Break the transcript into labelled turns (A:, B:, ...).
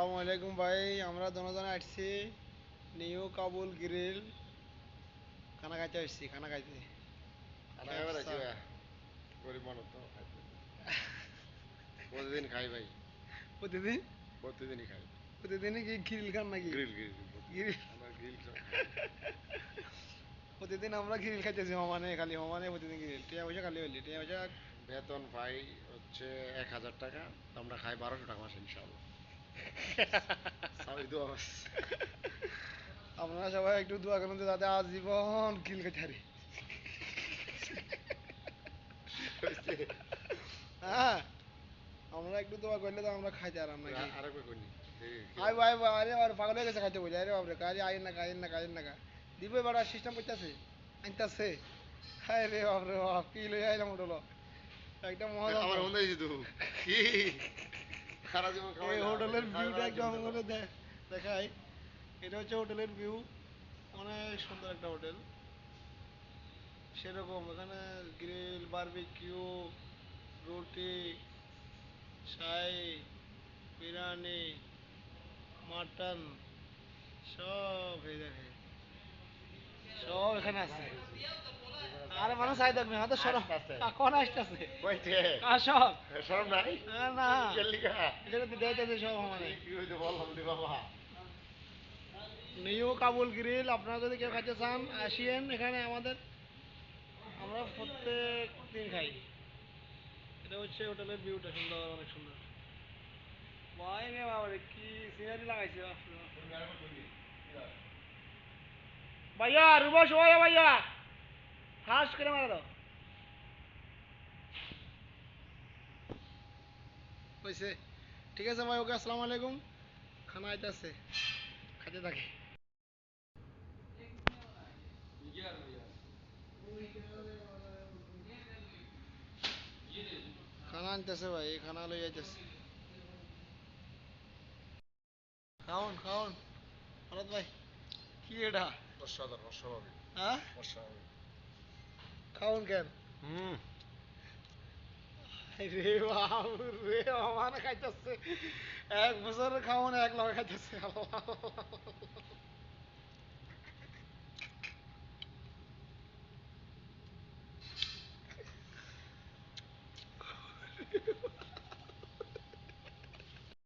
A: আসসালামু আলাইকুম ভাই আমরা দুজনে আসছি নিউ কাবুল গ্রিল। খানা খাইতে আসছি খানা খাইতে।
B: খানা ভাই গরিব মানুষ তো প্রতিদিন খাই ভাই।
A: প্রতিদিন?
B: প্রতিদিনই খাই।
A: প্রতিদিনই কি গ্রিল খান নাকি?
B: Grill grill
A: grill.
B: গ্রিল।
A: প্রতিদিন আমরা গ্রিল খাইতেছি হমানে খালি হমানে প্রতিদিন গ্রিল। টিয়া পয়সা খালি হইলি টিয়া পয়সা।
B: বেতন পাই হচ্ছে এক হাজার টাকা আমরা খাই বারোশো টাকা মাসে ইনশাল্লাহ।
A: আপনারা সবাই একটু দোয়া করুন যে যাতে আজীবন গ্রিল খাইতে হ্যাঁ আমরা একটু দোয়া করলে তো আমরা খাইতে আরাম নাকি?
B: আর-
A: আই ভাই ভাই আরে আর পাগল হয়ে গেছে খাইতে বলি। আরে বাপরে কাজে আইন না কাইন না কাইন না দিবে বাড়া সিস্টেম করতেছে? আনতাছে? হায় রে বাপরে বাপ কি লই আইলাম ওটলো একটা মজা
B: আমার মনে হয়েছে তো সারা জীবন খাওয়াই
A: এই হোটেলের ভিউটা একটু আমাকে দেখাই। এটা হচ্ছে হোটেলের ভিউ অনেক সুন্দর একটা হোটেল। সেরকম এখানে গ্রিল বারবিকিউ রুটি শাই বিরিয়ানি মাটন সব এই দেখে। সব এখানে আছে। আরে মানুষ আই দেখবে হাতে সরব
B: আসতাছে।
A: কখন আসতেছে?
B: কইতে
A: আর সব?
B: সরম নাই?
A: না, এটা তো দেখাইতেছে সব মানে
B: কি হইতে বললাম রে বাবা।
A: নিউ কাবুল গ্রিল আপনারা যদি কেউ খাইতে চান আসিয়েন এখানে আমাদের। আমরা প্রত্যেক দিন খাই। এটা হচ্ছে হোটেলের ভিউটা সুন্দর অনেক সুন্দর। ভাই রে বাবা কি সিনারি লাগাইছে ভাইয়া রুবা সবাই ভাইয়া। ফাস্ট করে মারা দাও। হয়েছে ঠিক আছে ভাই ওকে আসসালামু আলাইকুম। খানা আইতাছে। খাইতে থাকে। খানা আনতেছে ভাই এই খানা লই যাইতেছে খাওন খাওন। ভরত ভাই কি এটা?
B: অসাধারণ অস্বাভাবিক।
A: হ্যাঁ?
B: অস্বাভাবিক।
A: खाऊन
B: घ्या
A: রে বাপ রে আমার খাইতেছে এক বছর খাও না এক লগে খাইতেছে আল্লাহ